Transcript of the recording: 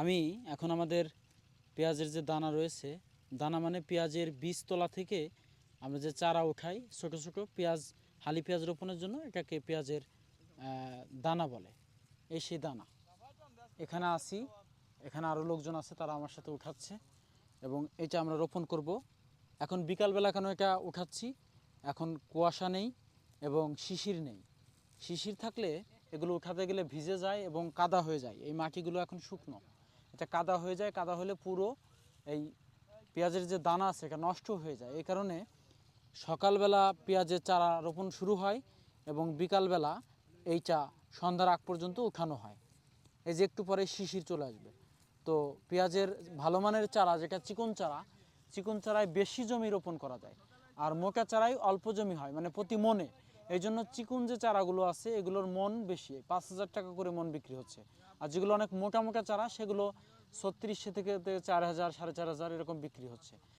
আমি এখন আমাদের পেঁয়াজের যে দানা রয়েছে, দানা মানে পেঁয়াজের বীজতলা থেকে আমরা যে চারা উঠাই, ছোটো ছোটো পেঁয়াজ, হালি পেঁয়াজ রোপণের জন্য এটাকে পেঁয়াজের দানা বলে। এই সেই দানা। এখানে আসি এখানে আরও লোকজন আছে, তারা আমার সাথে উঠাচ্ছে এবং এটা আমরা রোপণ করব। এখন বিকালবেলা কেন এটা উঠাচ্ছি? এখন কুয়াশা নেই এবং শিশির নেই। শিশির থাকলে এগুলো উঠাতে গেলে ভিজে যায় এবং কাদা হয়ে যায়। এই মাটিগুলো এখন শুকনো। এটা কাদা হয়ে যায়, কাদা হলে পুরো এই পেঁয়াজের যে দানা আছে এটা নষ্ট হয়ে যায়। এই কারণে সকালবেলা পেঁয়াজের চারা রোপণ শুরু হয় এবং বিকালবেলা এইটা সন্ধ্যার আগ পর্যন্ত উঠানো হয়। এই যে একটু পরে শিশির চলে আসবে। তো পেঁয়াজের ভালো মানের চারা, যেটা চিকন চারা, চিকন চারায় বেশি জমি রোপণ করা যায়। আর মোটা চারায় অল্প জমি হয় মানে প্রতি মনে। এই জন্য চিকুন যে চারাগুলো আছে, এগুলোর মন বেশি। পাঁচ হাজার টাকা করে মন বিক্রি হচ্ছে। আর যেগুলো অনেক মোটা মোটা চারা, সেগুলো ছত্রিশশো থেকে থেকে চার হাজার, সাড়ে চার হাজার এরকম বিক্রি হচ্ছে।